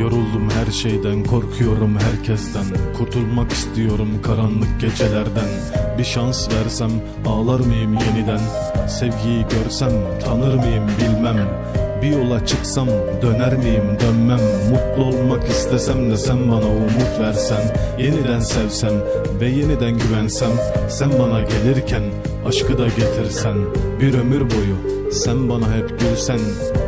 Yoruldum her şeyden, korkuyorum herkesten. Kurtulmak istiyorum karanlık gecelerden. Bir şans versem ağlar mıyım yeniden? Sevgiyi görsem tanır mıyım bilmem. Bir yola çıksam döner miyim dönmem. Mutlu olmak istesem de sen bana umut versen. Yeniden sevsem ve yeniden güvensem. Sen bana gelirken aşkı da getirsen. Bir ömür boyu sen bana hep gülsen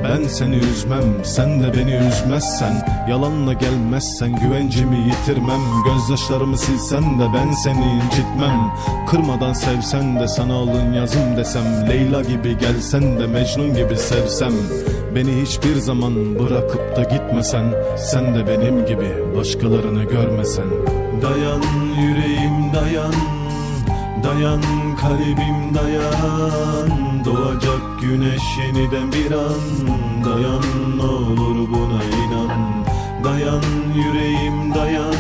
Ben seni üzmem sen de beni üzmezsen Yalanla gelmezsen güvencimi yitirmem Gözyaşlarımı silsen de ben seni incitmem. Kırmadan sevsen de sana alın yazım desem Leyla gibi gelsen de Mecnun gibi sevsem. Beni hiçbir zaman bırakıp da gitmesen Sen de benim gibi başkalarını görmesen. Dayan yüreğim dayan Dayan kalbim dayan. Doğacak güneş yeniden bir an. Dayan ne olur buna inan. Dayan yüreğim dayan.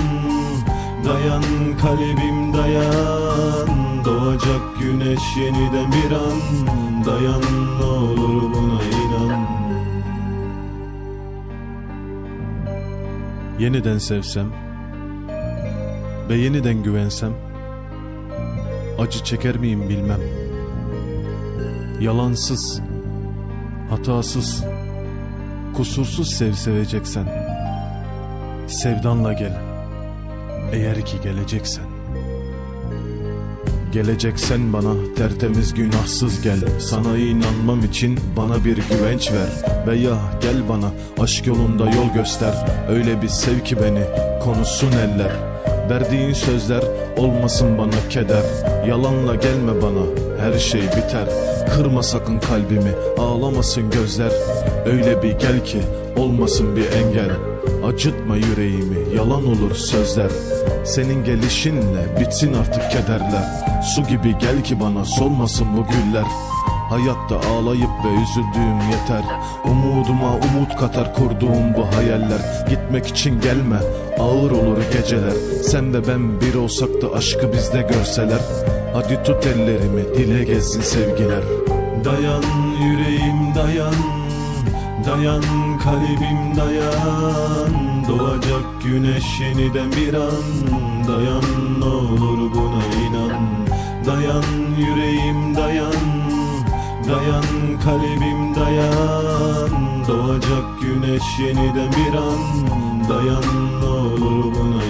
Dayan kalbim dayan. Doğacak güneş yeniden bir an. Dayan ne olur buna inan. Yeniden sevsem Ve yeniden güvensem Acı çeker miyim bilmem. Yalansız Hatasız Kusursuz sev seveceksen Sevdanla gel. Eğer ki geleceksen. Geleceksen bana tertemiz günahsız gel. Sana inanmam için bana bir güvenç ver. Veya gel bana aşk yolunda yol göster. Öyle bir sev ki beni konusun eller Verdiğin sözler olmasın bana keder. Yalanla gelme bana her şey biter. Kırma sakın kalbimi ağlamasın gözler. Öyle bir gel ki olmasın bir engel. Acıtma yüreğimi yalan olur sözler. Senin gelişinle bitsin artık kederler. Su gibi gel ki bana solmasın bu güller Hayatta ağlayıp ve üzüldüğüm yeter. Umuduma umut katar kurduğum bu hayaller. Gitmek için gelme ağır olur geceler. Sen de ben bir olsak da aşkı bizde görseler. Hadi tut ellerimi dile gezsin sevgiler. Dayan yüreğim dayan. Dayan kalbim dayan. Doğacak güneş yeniden bir an. Dayan ne olur buna inan. Dayan yüreğim dayan Dayan kalbim dayan. Doğacak güneş yeniden bir an. Dayan olur buna